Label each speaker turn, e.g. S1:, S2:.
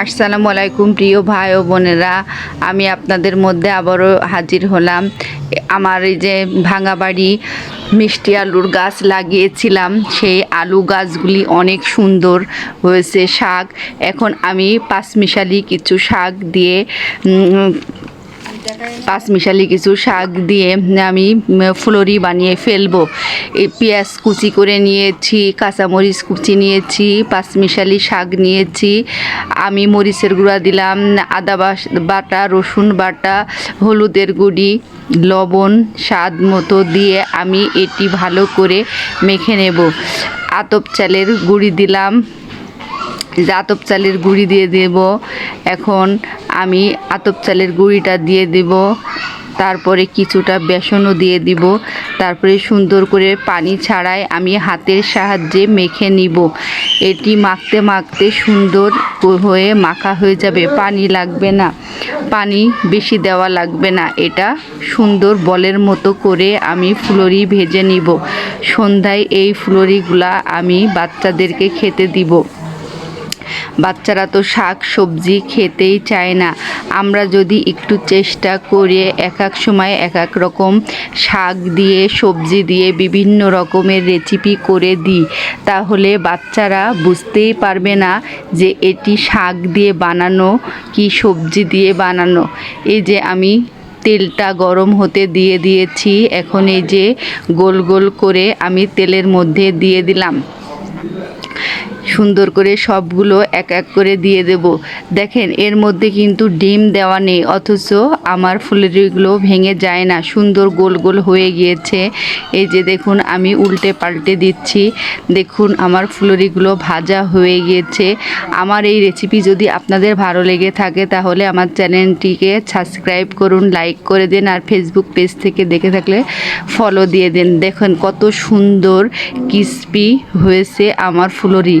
S1: আসসালামু আলাইকুম, প্রিয় ভাই ও বোনেরা। আমি আপনাদের মধ্যে আবারও হাজির হলাম। আমার এই যে ভাঙা বাড়ি, মিষ্টি আলুর গাছ লাগিয়েছিলাম। সেই আলু গাছগুলি অনেক সুন্দর হয়েছে শাক। এখন আমি পাঁচমিশালি কিছু শাক দিয়ে উম, পাঁচমিশালি কিছু শাক দিয়ে আমি ফুলরি বানিয়ে ফেলব। পেঁয়াজ কুচি করে নিয়েছি কাঁচামরিচ কুচি নিয়েছি পাঁচমিশালি শাক নিয়েছি। আমি মরিচের গুঁড়া দিলাম আদা বাটা রসুন বাটা হলুদের গুঁড়ি লবণ স্বাদ মতো দিয়ে আমি এটি ভালো করে মেখে নেব। আতপ চালের গুঁড়ি দিলাম আতপ চালের গুঁড়ি দিয়ে দেব। এখন আমি আতপ চালের গুঁড়িটা দিয়ে দেব। তারপরে কিছুটা বেসনও দিয়ে দিব। তারপরে সুন্দর করে পানি ছাড়াই আমি হাতের সাহায্যে মেখে নিব। এটি মাখতে মাখতে সুন্দর হয়ে মাখা হয়ে যাবে। পানি লাগবে না। পানি বেশি দেওয়া লাগবে না। এটা সুন্দর বলের মতো করে আমি ফুলরি ভেজে নিব। সন্ধ্যায় এই ফুলরিগুলা আমি বাচ্চাদেরকে খেতে দিব। বাচ্চারা তো শাক সবজি খেতেই চায় না। আমরা যদি একটু চেষ্টা করে এক এক সময় এক এক রকম শাক দিয়ে, সবজি দিয়ে বিভিন্ন রকমের রেসিপি করে দিই, তাহলে বাচ্চারা বুঝতেই পারবে না যে এটি শাক দিয়ে বানানো কি সবজি দিয়ে বানানো। এই যে আমি তেলটা গরম হতে দিয়ে দিয়েছি, এখন এই যে গোল গোল করে আমি তেলের মধ্যে দিয়ে দিলাম। সুন্দর করে সবগুলো এক এক করে দিয়ে দেব। দেখেন, এর মধ্যে কিন্তু ডিম দেওয়া নেই, অথচ আমার ফুলেরিগুলো ভেঙে যায় না। সুন্দর গোল গোল হয়ে গিয়েছে। এই যে দেখুন, আমি উল্টে পাল্টে দিচ্ছি। দেখুন, আমার ফুলরিগুলো ভাজা হয়ে গিয়েছে। আমার এই রেসিপি যদি আপনাদের ভালো লেগে থাকে, তাহলে আমার চ্যানেলটিকে সাবস্ক্রাইব করুন লাইক করে দিন, আর ফেসবুক পেজ থেকে দেখে থাকলে ফলো দিয়ে দিন। দেখুন, কত সুন্দর ক্রিস্পি হয়েছে আমার ফুলরি।